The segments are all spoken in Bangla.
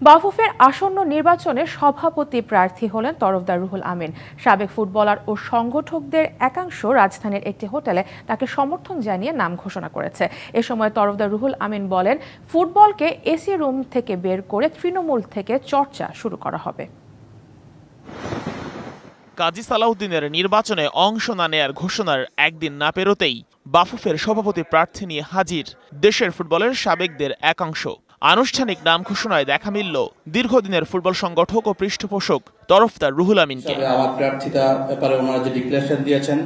বাফুফের আসন্ন নির্বাচনে সভাপতি প্রার্থী হলেন তরফদার রুহুল আমিন। সাবেক ফুটবলার ও সংগঠকদের একাংশ রাজধানীর একটি হোটেলে তাকে সমর্থন জানিয়ে নাম ঘোষণা করেছে। এ সময় তরফদার রুহুল আমিন বলেন, ফুটবলকে এসি রুম থেকে বের করে তৃণমূল থেকে চর্চা শুরু করা হবে। কাজী সালাউদ্দিনের নির্বাচনে অংশ না নেয়ার ঘোষণার একদিন না পেরোতেই বাফুফের সভাপতি প্রার্থী নিয়ে হাজির। দেশের ফুটবলের সাবেকদের একাংশ। আনুষ্ঠানিক নাম ঘোষণায় দেখা মিলল দীর্ঘদিনের ফুটবল সংগঠক ও পৃষ্ঠপোষক তরফদার রুহুল আমিনকে। আমার প্রার্থিতা ব্যাপারে ওনারা যে ডিক্লারেশন দিয়েছেন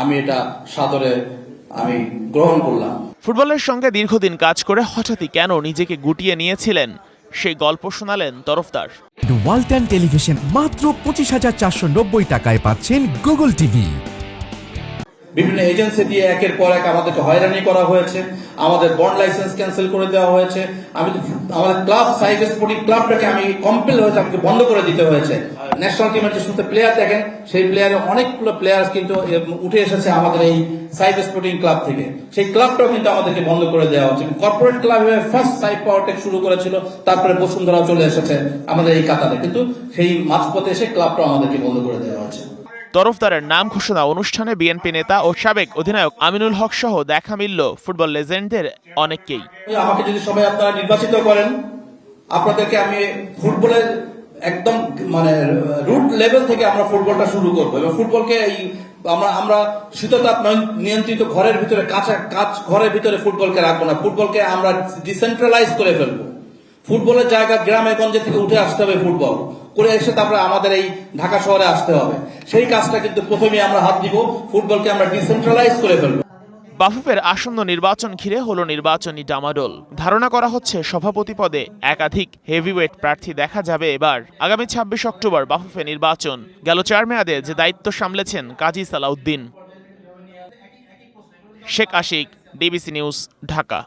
আমি এটা সাদরে আমি গ্রহণ করলাম। ফুটবলের সঙ্গে দীর্ঘদিন কাজ করে হঠাৎই কেন নিজেকে গুটিয়ে নিয়েছিলেন সেই গল্প শোনালেন তরফদার। ওয়ালটন টেলিভিশন মাত্র পঁচিশ হাজার চারশো নব্বই টাকায় পাচ্ছেন গুগল টিভি। বিভিন্ন এজেন্সি দিয়ে একের পর এক আমাদেরকে হয়রানি করা হয়েছে, আমাদের বন্ড লাইসেন্স ক্যান্সেল করে দেওয়া হয়েছে, আমি আমাদের ক্লাব সাইজ স্পোর্টিং ক্লাবটাকে আমি কম্পেল হয়েছে, আমাকে বন্ধ করে দিতে হয়েছে। ন্যাশনাল টিমের যে সমস্ত প্লেয়ার দেখেন, সেই প্লেয়ারে অনেকগুলো প্লেয়ার কিন্তু উঠে এসেছে আমাদের এই সাইড স্পোর্টিং ক্লাব থেকে। সেই ক্লাবটাও কিন্তু আমাদেরকে বন্ধ করে দেওয়া হচ্ছে। Corporate club first side Powertech শুরু করেছিল, তারপরে বসুন্ধরা চলে এসেছে আমাদের এই কাতারে। কিন্তু সেই মাঝপথে এসে ক্লাবটাও আমাদেরকে বন্ধ করে দেওয়া হচ্ছে তরফদারের নাম ঘোষণা অনুষ্ঠানে বিএনপি নেতা ও সাবেক অধিনায়ক আমিনুল হক সহ দেখা মিলল ফুটবল লেজেন্ডদের অনেককেই। আমাকে যদি সবাই আপনারা নির্বাচিত করেন, আপনাদেরকে আমি ফুটবলের একদম মানে রুট লেভেল থেকে আমরা ফুটবলটা শুরু করব এবং ফুটবলকে এই, আমরা আমরা শীততাপ নয়- নিয়ন্ত্রিত ঘরের ভিতরে কাঁচা, কাঁচ ঘরের ভিতরে ফুটবলকে রাখব না। ফুটবলকে আমরা ডিসেন্ট্রালাইজ করে ফেলব। ফুটবলের জায়গা গ্রামে গঞ্জে থেকে উঠে আসতে হবে ফুটবল। করে এসে তারপরে আমাদের এই ঢাকা শহরে আসতে হবে। সেই কাজটা কিন্তু প্রথমে আমরা হাত দিব, ফুটবলকে আমরা ডিসেন্ট্রালাইজ করে ফেলব। বাফুফের আসন্ন নির্বাচন ঘিরে হলো নির্বাচনী ডামাডোল। ধারণা করা হচ্ছে সভাপতি পদে একাধিক হেভিওয়েট প্রার্থী দেখা যাবে এবার। আগামী ছাব্বিশ অক্টোবর বাফুফে নির্বাচন। গেল চার মেয়াদে যে দায়িত্ব সামলেছেন Kazi Salauddin. Sheikh Ashiq, DBC news, Dhaka.